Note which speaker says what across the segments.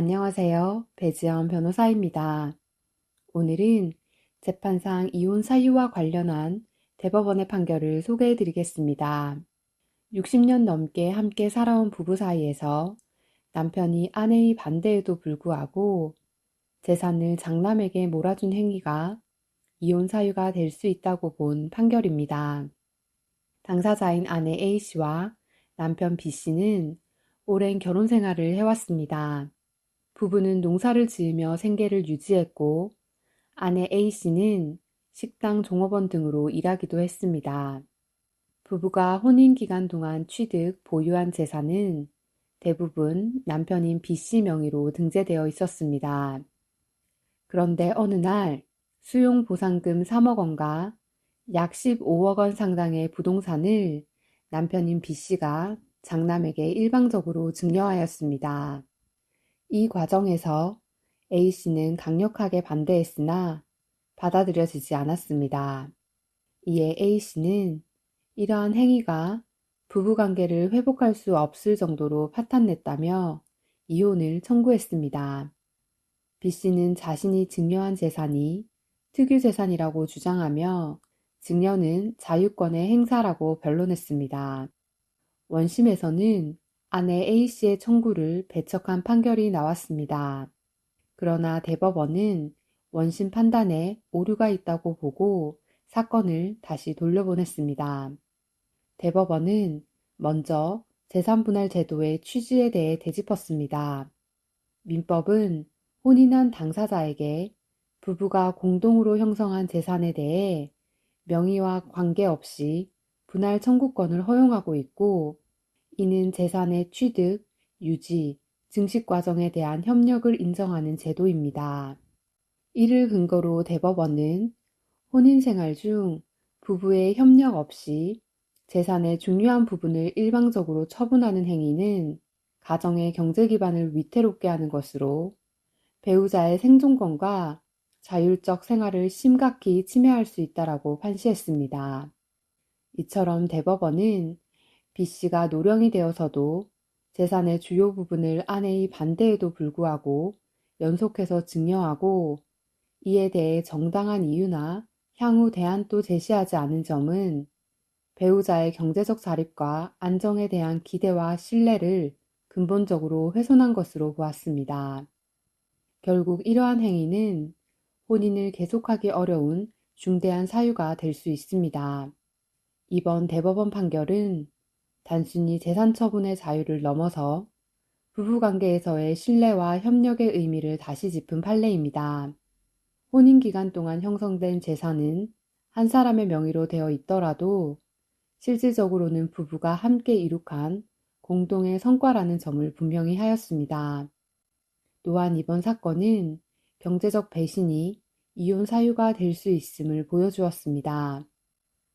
Speaker 1: 안녕하세요. 배지연 변호사입니다. 오늘은 재판상 이혼 사유와 관련한 대법원의 판결을 소개해 드리겠습니다. 60년 넘게 함께 살아온 부부 사이에서 남편이 아내의 반대에도 불구하고 재산을 장남에게 몰아준 행위가 이혼 사유가 될 수 있다고 본 판결입니다. 당사자인 아내 A씨와 남편 B씨는 오랜 결혼 생활을 해왔습니다. 부부는 농사를 지으며 생계를 유지했고 아내 A씨는 식당 종업원 등으로 일하기도 했습니다. 부부가 혼인 기간 동안 취득, 보유한 재산은 대부분 남편인 B씨 명의로 등재되어 있었습니다. 그런데 어느 날 수용 보상금 3억 원과 약 15억 원 상당의 부동산을 남편인 B씨가 장남에게 일방적으로 증여하였습니다. 이 과정에서 A씨는 강력하게 반대했으나 받아들여지지 않았습니다. 이에 A씨는 이러한 행위가 부부관계를 회복할 수 없을 정도로 파탄냈다며 이혼을 청구했습니다. B씨는 자신이 증여한 재산이 특유재산이라고 주장하며 증여는 자유권의 행사라고 변론했습니다. 원심에서는 아내 A씨의 청구를 배척한 판결이 나왔습니다. 그러나 대법원은 원심 판단에 오류가 있다고 보고 사건을 다시 돌려보냈습니다. 대법원은 먼저 재산분할 제도의 취지에 대해 되짚었습니다. 민법은 혼인한 당사자에게 부부가 공동으로 형성한 재산에 대해 명의와 관계없이 분할 청구권을 허용하고 있고 이는 재산의 취득, 유지, 증식 과정에 대한 협력을 인정하는 제도입니다. 이를 근거로 대법원은 혼인 생활 중 부부의 협력 없이 재산의 중요한 부분을 일방적으로 처분하는 행위는 가정의 경제 기반을 위태롭게 하는 것으로 배우자의 생존권과 자율적 생활을 심각히 침해할 수 있다라고 판시했습니다. 이처럼 대법원은 B씨가 노령이 되어서도 재산의 주요 부분을 아내의 반대에도 불구하고 연속해서 증여하고 이에 대해 정당한 이유나 향후 대안도 제시하지 않은 점은 배우자의 경제적 자립과 안정에 대한 기대와 신뢰를 근본적으로 훼손한 것으로 보았습니다. 결국 이러한 행위는 혼인을 계속하기 어려운 중대한 사유가 될 수 있습니다. 이번 대법원 판결은 단순히 재산 처분의 자유를 넘어서 부부관계에서의 신뢰와 협력의 의미를 다시 짚은 판례입니다. 혼인 기간 동안 형성된 재산은 한 사람의 명의로 되어 있더라도 실질적으로는 부부가 함께 이룩한 공동의 성과라는 점을 분명히 하였습니다. 또한 이번 사건은 경제적 배신이 이혼 사유가 될 수 있음을 보여주었습니다.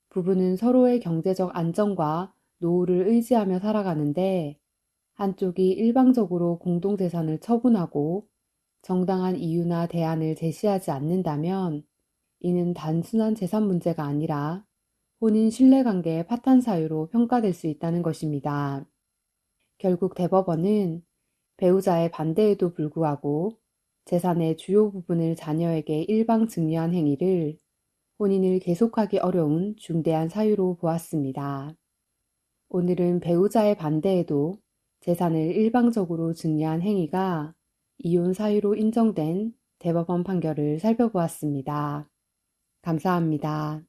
Speaker 1: 부부는 서로의 경제적 안정과 노후를 의지하며 살아가는데 한쪽이 일방적으로 공동재산을 처분하고 정당한 이유나 대안을 제시하지 않는다면 이는 단순한 재산 문제가 아니라 혼인 신뢰관계의 파탄 사유로 평가될 수 있다는 것입니다. 결국 대법원은 배우자의 반대에도 불구하고 재산의 주요 부분을 자녀에게 일방 증여한 행위를 혼인을 계속하기 어려운 중대한 사유로 보았습니다. 오늘은 배우자의 반대에도 재산을 일방적으로 증여한 행위가 이혼 사유로 인정된 대법원 판결을 살펴보았습니다. 감사합니다.